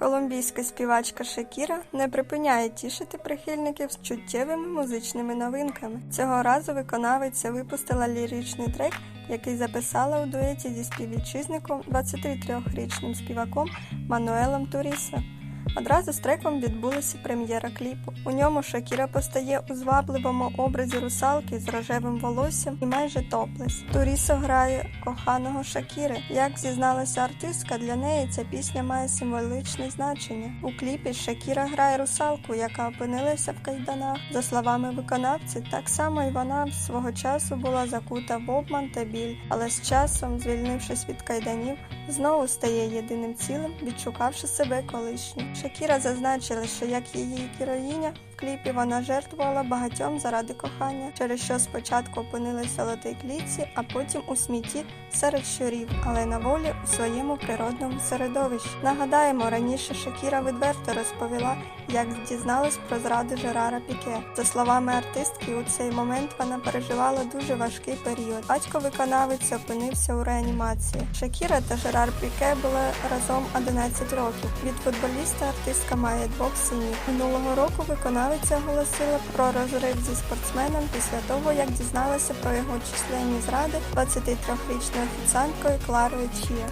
Колумбійська співачка Шакіра не припиняє тішити прихильників з чуттєвими музичними новинками. Цього разу виконавиця випустила ліричний трек, який записала у дуеті зі співвітчизником 23-річним співаком Мануелом Турісо. Одразу з треком відбулася прем'єра кліпу. У ньому Шакіра постає у звабливому образі русалки з рожевим волоссям і майже топлес. Турісо грає коханого Шакіри. Як зізналася артистка, для неї ця пісня має символичне значення. У кліпі Шакіра грає русалку, яка опинилася в кайданах. За словами виконавці, так само і вона свого часу була закута в обман та біль, але з часом, звільнившись від кайданів, знову стає єдиним цілим, відшукавши себе колишню. Шакіра зазначила, що як її героїня в кліпі вона жертвувала багатьом заради кохання, через що спочатку опинилася в золотій клітці, а потім у смітті серед щурів, але на волі у своєму природному середовищі. Нагадаємо, раніше Шакіра відверто розповіла, як дізналась про зраду Жерара Піке. За словами артистки, у цей момент вона переживала дуже важкий період. Батько виконавиці опинився у реанімації. Шакіра та Жерар Піке були разом 11 років. Від футболіста артистка має двох синів. Минулого року виконавиця оголосила про розрив зі спортсменом після того, як дізналася про його численні зради 23-річною офіціанткою Кларою Чія.